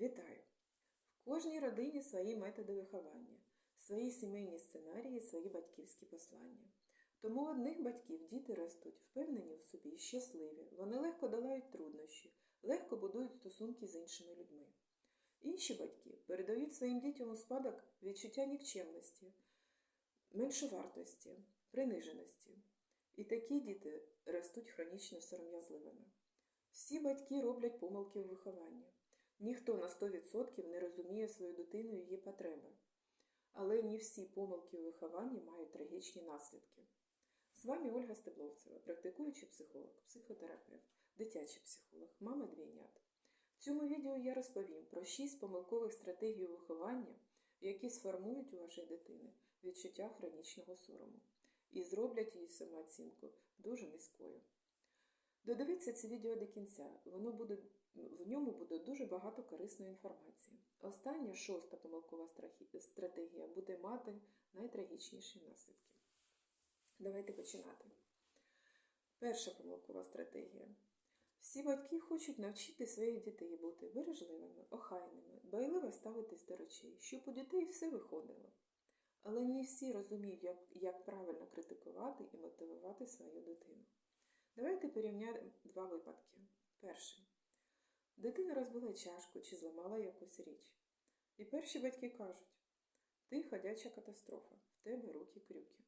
Вітаю! В кожній родині свої методи виховання, свої сімейні сценарії, свої батьківські послання. Тому у одних батьків діти ростуть впевнені в собі, щасливі, вони легко долають труднощі, легко будують стосунки з іншими людьми. Інші батьки передають своїм дітям у спадок відчуття нікчемності, меншовартості, приниженості. І такі діти ростуть хронічно сором'язливими. Всі батьки роблять помилки у вихованні. Ніхто на 100% не розуміє свою дитину її потреби. Але не всі помилки у вихованні мають трагічні наслідки. З вами Ольга Стебловцева, практикуючий психолог, психотерапевт, дитячий психолог, мама двійнят. В цьому відео я розповім про 6 помилкових стратегій виховання, які сформують у вашої дитини відчуття хронічного сорому і зроблять її самооцінку дуже низькою. Додивіться це відео до кінця, воно буде, в ньому буде дуже багато корисної інформації. Остання шоста помилкова стратегія буде мати найтрагічніші наслідки. Давайте починати. Перша помилкова стратегія. Всі батьки хочуть навчити своїх дітей бути бережливими, охайними, байливо ставитись до речей, щоб у дітей все виходило. Але не всі розуміють, як, як правильно критикувати і мотивувати свою дитину. Давайте порівняємо два випадки. Перший. Дитина розбила чашку чи зламала якусь річ. І перші батьки кажуть: ти ходяча катастрофа, в тебе руки крюки.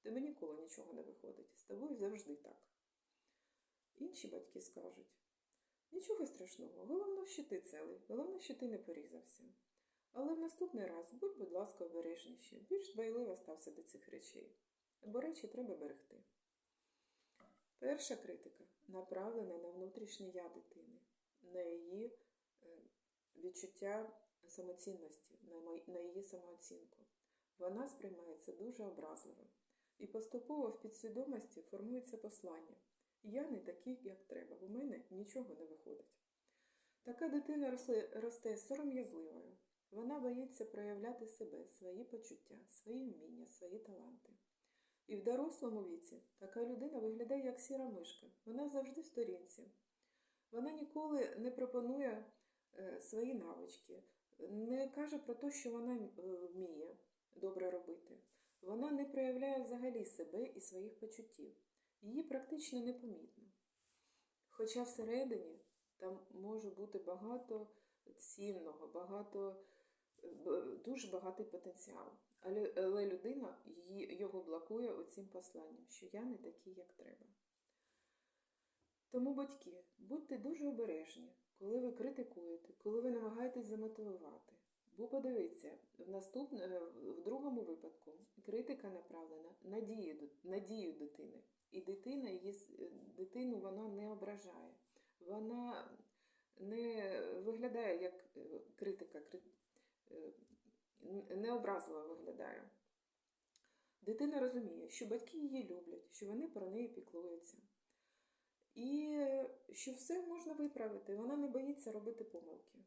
В тебе ніколи нічого не виходить, з тобою завжди так. Інші батьки скажуть: нічого страшного, головне, що ти целий, головне, що ти не порізався. Але в наступний раз будь, будь ласка, обережніше, більш дбайливо стався до цих речей, бо речі треба берегти. Перша критика направлена на внутрішнє я дитини, на її е, відчуття самоцінності, на її самооцінку. Вона сприймається дуже образливо. І поступово в підсвідомості формується послання. Я не такий, як треба, у мене нічого не виходить. Така дитина росте сором'язливою. Вона боїться проявляти себе, свої почуття, свої вміння, свої таланти. І в дорослому віці така людина виглядає як сіра мишка. Вона завжди в сторінці. Вона ніколи не пропонує е, свої навички, не каже про те, що вона е, вміє добре робити. Вона не проявляє взагалі себе і своїх почуттів. Її практично непомітно. Хоча всередині там може бути багато цінного, багато, е, дуже багатий потенціал. Але, людина його блокує оцим посланням, що я не такий, як треба. Тому, батьки, будьте дуже обережні, коли ви критикуєте, коли ви намагаєтесь замотивувати. Бо подивіться, в наступне, в другому випадку критика направлена на дію, на дію дитини. І дитина її, дитину вона не ображає. Вона не виглядає як е, критика, кри- е, виглядає. Дитина розуміє, що батьки її люблять, що вони про неї піклуються. І що все можна виправити, вона не боїться робити помилки.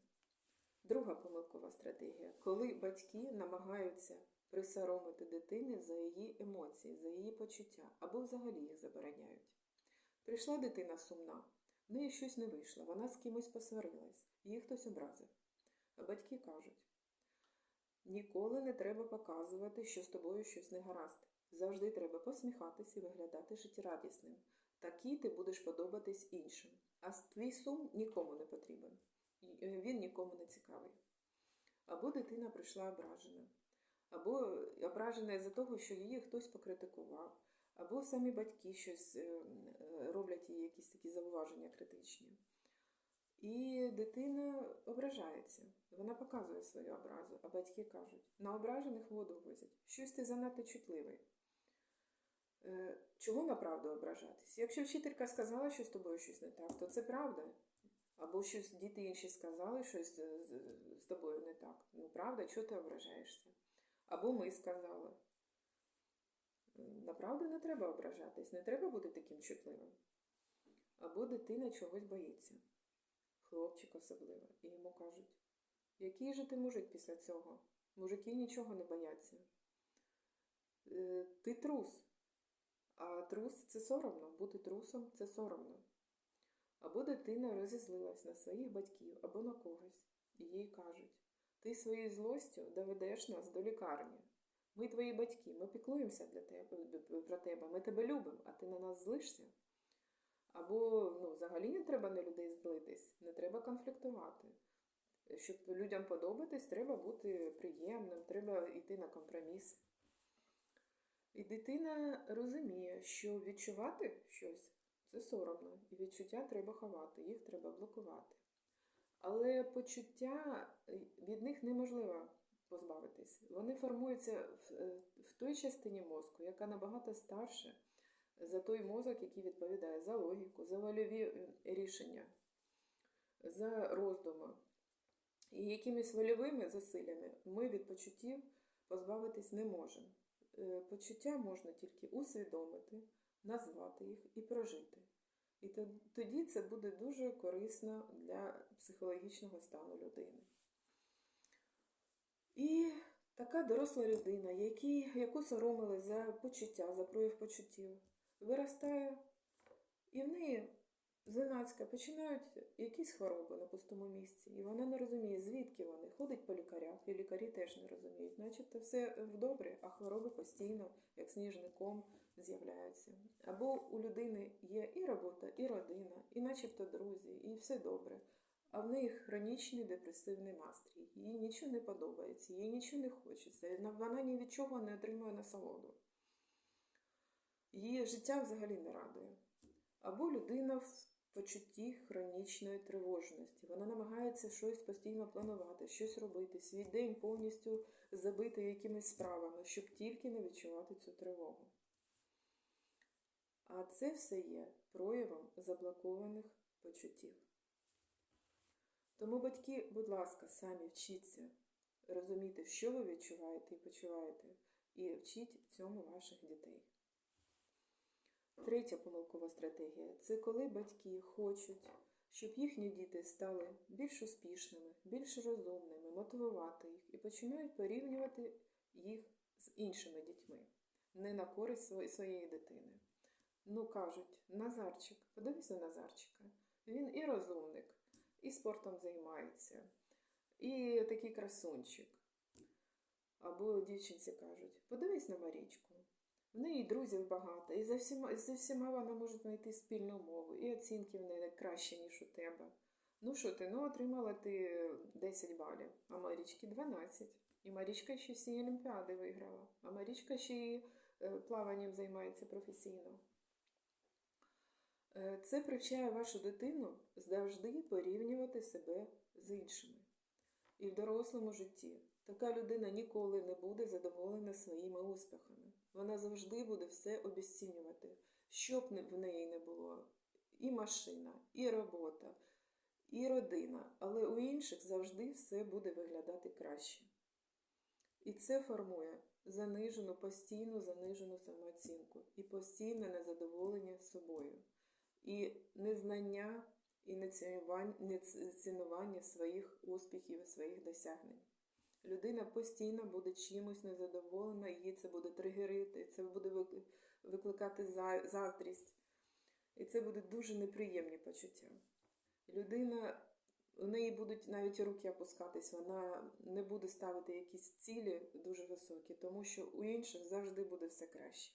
Друга помилкова стратегія, коли батьки намагаються присоромити дитини за її емоції, за її почуття, або взагалі їх забороняють. Прийшла дитина сумна, в неї щось не вийшло, вона з кимось посварилась, її хтось образив. А батьки кажуть: ніколи не треба показувати, що з тобою щось не гаразд. Завжди треба посміхатися і виглядати життєрадісним. Такий ти будеш подобатись іншим. А твій сум нікому не потрібен. Е, Він нікому не цікавий. Або дитина прийшла ображена, або ображена із-за того, що її хтось покритикував, або самі батьки щось е, е, роблять їй якісь такі зауваження критичні. І дитина ображається, вона показує свою образу, а батьки кажуть: на ображених воду возять, щось ти занадто чутливий. Е, Чого на правду ображатись? Якщо вчителька сказала, що з тобою щось не так, то це правда. Або щось діти інші сказали, щось з, з- тобою не так. Ну, правда, чого ти ображаєшся? Або ми сказали. Е, На правду не треба ображатись, не треба бути таким чутливим. Або дитина чогось боїться, хлопчик особливо, і йому кажуть, який же ти мужик після цього? Мужики нічого не бояться. Е, Ти трус. А трус це соромно, бути трусом це соромно. Або дитина розізлилась на своїх батьків або на когось і їй кажуть: ти своєю злостю доведеш нас до лікарні. Ми твої батьки, ми піклуємося для тебе, про тебе, ми тебе любимо, а ти на нас злишся. Або ну, взагалі не треба на людей злитись, не треба конфліктувати. Щоб людям подобатись, треба бути приємним, треба йти на компроміс. І дитина розуміє, що відчувати щось це соромно, і відчуття треба ховати, їх треба блокувати. Але почуття е, від них неможливо позбавитись. Вони формуються в, е, в той частині мозку, яка набагато старша за той мозок, який відповідає за логіку, за вольові е, рішення, за роздуми. І якимись вольовими зусиллями ми від почуттів позбавитись не можемо. Е, Почуття можна тільки усвідомити, назвати їх і прожити. І тоді це буде дуже корисно для психологічного стану людини. І така доросла людина, які, яку соромили за почуття, за прояв почуттів, виростає, і в неї зненацька починають якісь хвороби на пустому місці, і вона не розуміє, звідки вони. Ходить по лікарях, і лікарі теж не розуміють. Начебто все в добре, а хвороби постійно, як сніжний ком, з'являються. Або у людини є і робота, і родина, і начебто друзі, і все добре. А в неї хронічний депресивний настрій. Їй нічого не подобається, їй нічого не хочеться. Вона ні від чого не отримує насолоду. Її життя взагалі не радує. Або людина в почутті хронічної тривожності. Вона намагається щось постійно планувати, щось робити, свій день повністю забити якимись справами, щоб тільки не відчувати цю тривогу. А це все є проявом заблокованих почуттів. Тому, батьки, будь ласка, самі вчіться розуміти, що ви відчуваєте і почуваєте, і вчіть цьому ваших дітей. Третя помилкова стратегія це коли батьки хочуть, щоб їхні діти стали більш успішними, більш розумними, мотивувати їх і починають порівнювати їх з іншими дітьми, не на користь своєї дитини. Ну, кажуть, Назарчик, подивись на Назарчика. Він і розумник, і спортом займається, і такий красунчик. Або дівчинці кажуть, подивись на Марічку. В неї друзів багато, і за всіма, за всіма вона може знайти спільну мову, і оцінки в неї краще, ніж у тебе. Ну що ти, ну отримала ти 10 балів, а Марічки 12. І Марічка ще всі олімпіади виграла, а Марічка ще й е, плаванням займається професійно. Е, Це привчає вашу дитину завжди порівнювати себе з іншими. І в дорослому житті така людина ніколи не буде задоволена своїми успіхами. Вона завжди буде все обіцінювати, що б не- в неї не було. І машина, і робота, і родина. Але у інших завжди все буде виглядати краще. І це формує занижену, постійну занижену самооцінку і постійне незадоволення собою, і незнання і нецінування своїх успіхів і своїх досягнень. Людина постійно буде чимось незадоволена, її це буде тригерити, це буде викликати заздрість. І це будуть дуже неприємні почуття. Людина, у неї будуть навіть руки опускатись, вона не буде ставити якісь цілі дуже високі, тому що у інших завжди буде все краще.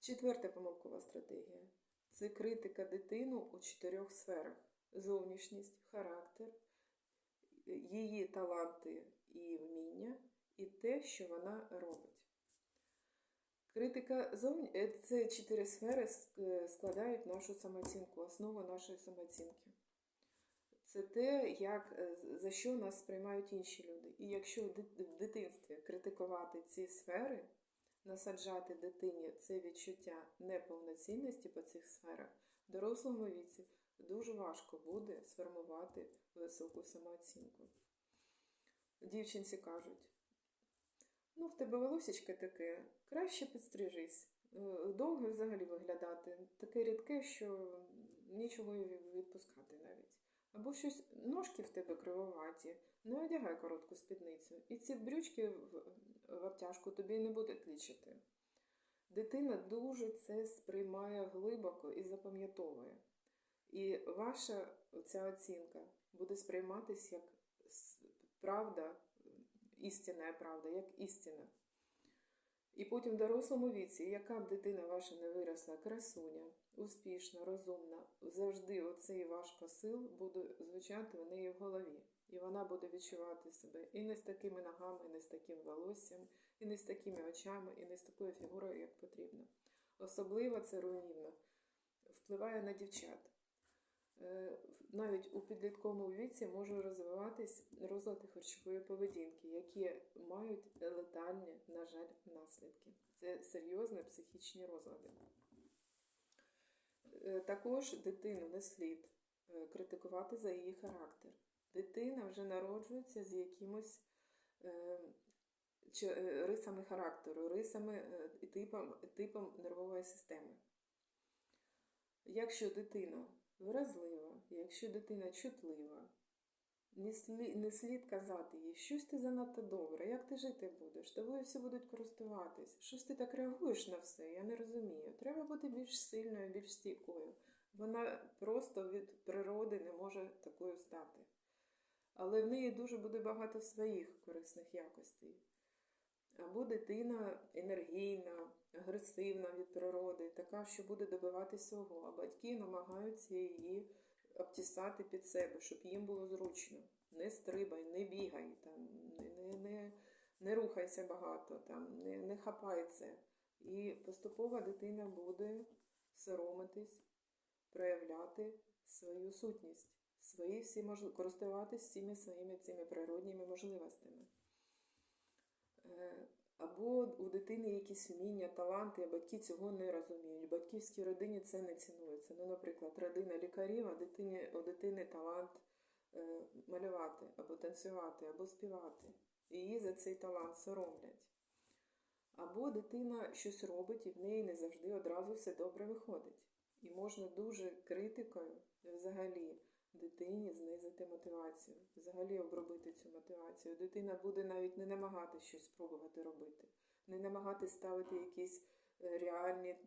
Четверта помилкова стратегія це критика дитину у чотирьох сферах: зовнішність, характер, її таланти і вміння, і те, що вона робить. Критика зовні... е, це чотири сфери складають нашу самооцінку, основу нашої самооцінки. Це те, як, е, за що нас сприймають інші люди. І якщо в дитинстві критикувати ці сфери, насаджати дитині це відчуття неповноцінності по цих сферах, в дорослому віці дуже важко буде сформувати високу самооцінку. Дівчинці кажуть, ну, в тебе волосечко таке, краще підстрижись. Е, Довго взагалі виглядати, таке рідке, що нічого відпускати навіть. Або щось ножки в тебе кривоваті, не одягай коротку спідницю. І ці брючки в, обтяжку тобі не будуть лічити. Дитина дуже це сприймає глибоко і запам'ятовує. І ваша ця оцінка буде сприйматись як правда, істинна правда, як істина. І потім в дорослому віці, яка б дитина ваша не виросла, красуня, успішна, розумна, завжди оцей ваш посил буде звучати в неї в голові. І вона буде відчувати себе і не з такими ногами, і не з таким волоссям, і не з такими очами, і не з такою фігурою, як потрібно. Особливо це руйнівно впливає на дівчат. Е, Навіть у підлітковому віці може розвиватись розлади харчової поведінки, які мають летальні, на жаль, наслідки. Це серйозні психічні розлади. Е, Також дитину не слід е, критикувати за її характер. Дитина вже народжується з якимось рисами характеру, рисами і типом, типом нервової системи. Якщо дитина вразлива, якщо дитина чутлива, не слід, не слід казати їй, щось ти занадто добре, як ти жити будеш, тобою всі будуть користуватись. Щось ти так реагуєш на все, я не розумію. Треба бути більш сильною, більш стійкою. Вона просто від природи не може такою стати. Але в неї дуже буде багато своїх корисних якостей. Або дитина енергійна, агресивна від природи, така, що буде добиватись свого, а батьки намагаються її обтісати під себе, щоб їм було зручно. Не стрибай, не бігай, там, не, не, не, рухайся багато, там, не, не хапай. І поступово дитина буде соромитись, проявляти свою сутність, свої всі можли... користуватись всіми своїми цими природніми можливостями. Е, Або у дитини якісь вміння, таланти, а батьки цього не розуміють. Батьківській родині це не цінується. Ну, наприклад, родина лікарів, а дитині, у дитини талант е, малювати, або танцювати, або співати. І її за цей талант соромлять. Або дитина щось робить і в неї не завжди одразу все добре виходить. І можна дуже критикою взагалі дитині знизити мотивацію, взагалі обробити цю мотивацію. Дитина буде навіть не намагатися щось спробувати робити, не намагатись ставити якісь е, реальні е,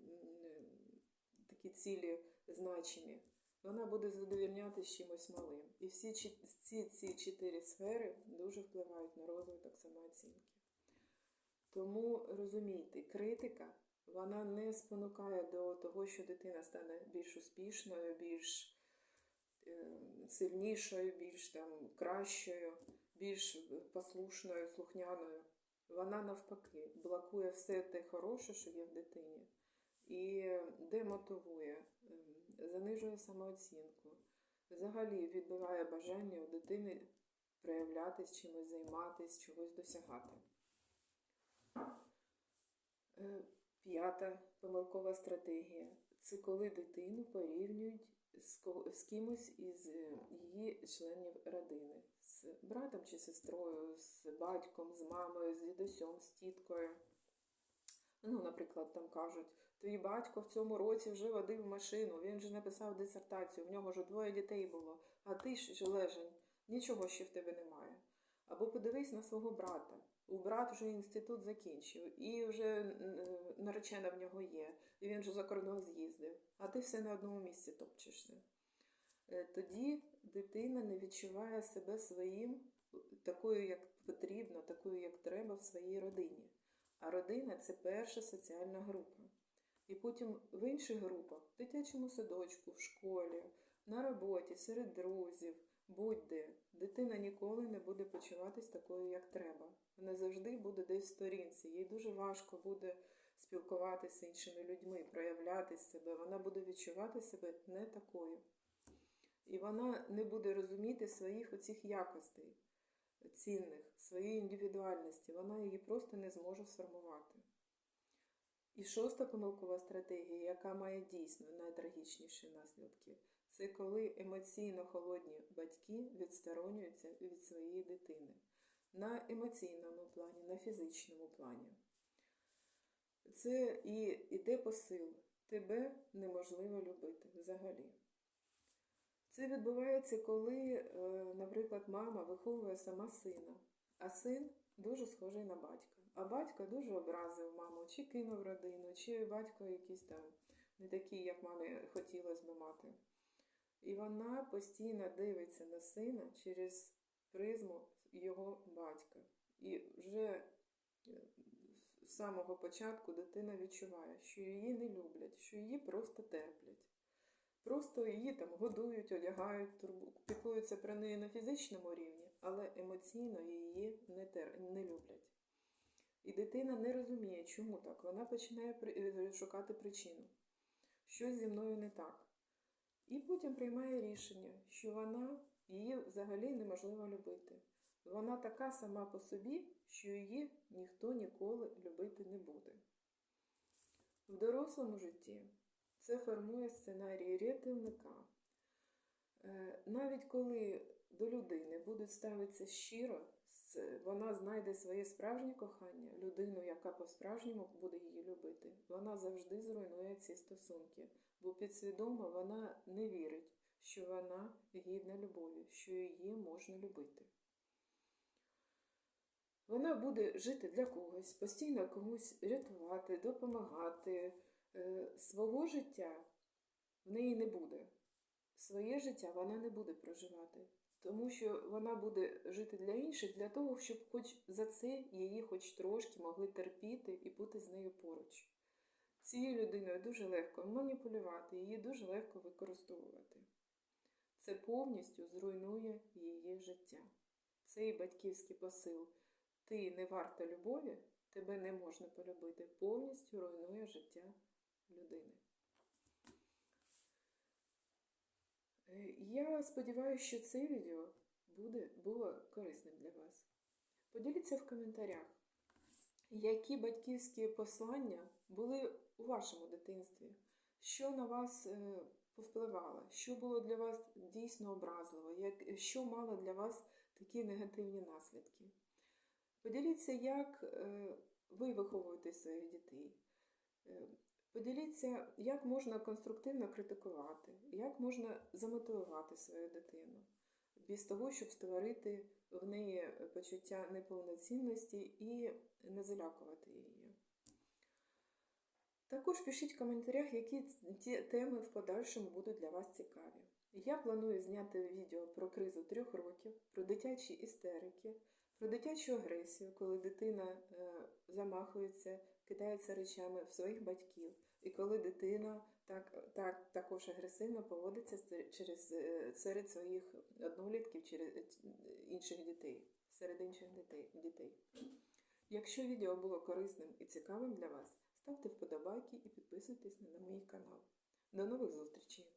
такі цілі значимі. Вона буде задовільнятися чимось малим. І всі ці, ці чотири сфери дуже впливають на розвиток самооцінки. Тому розумійте, критика вона не спонукає до того, що дитина стане більш успішною, більш сильнішою, більш там кращою, більш послушною, слухняною. Вона навпаки блокує все те хороше, що є в дитині, і демотивує, ем, занижує самооцінку. Взагалі відбиває бажання у дитини проявлятись, чимось займатися, чогось досягати. Е, П'ята помилкова стратегія це коли дитину порівнюють з, кимось із е, її членів родини, з братом чи сестрою, з батьком, з мамою, з дідусем, з тіткою. Ну, наприклад, там кажуть, твій батько в цьому році вже водив машину, він вже написав дисертацію, в нього вже двоє дітей було, а ти ж лежень, нічого ще в тебе немає. Або подивись на свого брата. У брат вже інститут закінчив, і вже е, наречена в нього є, і він вже за кордон з'їздив, а ти все на одному місці топчешся. Е, Тоді дитина не відчуває себе своїм такою, як потрібно, такою, як треба в своїй родині. А родина це перша соціальна група. І потім в інших групах, в дитячому садочку, в школі, на роботі, серед друзів, будь-де, дитина ніколи не буде почуватись такою, як треба. Вона завжди буде десь в сторінці. Їй дуже важко буде спілкуватися з іншими людьми, проявляти себе. Вона буде відчувати себе не такою. І вона не буде розуміти своїх оцих якостей цінних, своєї індивідуальності. Вона її просто не зможе сформувати. І шоста помилкова стратегія, яка має дійсно найтрагічніші наслідки, це коли емоційно холодні батьки відсторонюються від своєї дитини на емоційному плані, на фізичному плані. Це і іде посил. Тебе неможливо любити взагалі. Це відбувається, коли, е, наприклад, мама виховує сама сина, а син дуже схожий на батька. А батько дуже образив маму, чи кинув родину, чи батько якийсь там не такий, як мамі хотілося би мати. І вона постійно дивиться на сина через призму його батька. І вже е, з самого початку дитина відчуває, що її не люблять, що її просто терплять. Просто її там годують, одягають, піклуються про неї на фізичному рівні, але емоційно її не, тер... не люблять. І дитина не розуміє, чому так. Вона починає е, шукати причину. Щось зі мною не так. І потім приймає рішення, що вона її взагалі неможливо любити. Вона така сама по собі, що її ніхто ніколи любити не буде. В дорослому житті це формує сценарій рятівника. Е, Навіть коли до людини будуть ставитися щиро, вона знайде своє справжнє кохання, людину, яка по-справжньому буде її любити, вона завжди зруйнує ці стосунки, бо підсвідомо вона не вірить, що вона гідна любові, що її можна любити. Вона буде жити для когось, постійно комусь рятувати, допомагати. Е, Свого життя в неї не буде. Своє життя вона не буде проживати, тому що вона буде жити для інших, для того, щоб хоч за це її хоч трошки могли терпіти і бути з нею поруч. Цією людиною дуже легко маніпулювати, її дуже легко використовувати. Це повністю зруйнує її життя. Цей батьківський посил ти не варта любові, тебе не можна полюбити, повністю руйнує життя людини. Е, Я сподіваюся, що це відео буде, було корисним для вас. Поділіться в коментарях, які батьківські послання були у вашому дитинстві, що на вас е, повпливало, що було для вас дійсно образливо, як, що мало для вас такі негативні наслідки. Поділіться, як е, ви виховуєте своїх дітей. Е, Поділіться, як можна конструктивно критикувати, як можна замотивувати свою дитину, без того, щоб створити в неї почуття неповноцінності і не залякувати її. Також пишіть в коментарях, які ті теми в подальшому будуть для вас цікаві. Я планую зняти відео про кризу трьох років, про дитячі істерики, про дитячу агресію, коли дитина е, замахується, кидається речами в своїх батьків, і коли дитина так, так, також агресивно поводиться через, е, серед своїх однолітків, через е, інших дітей, серед інших дітей. дітей. Якщо відео було корисним і цікавим для вас, ставте вподобайки і підписуйтесь на мій канал. До нових зустрічей!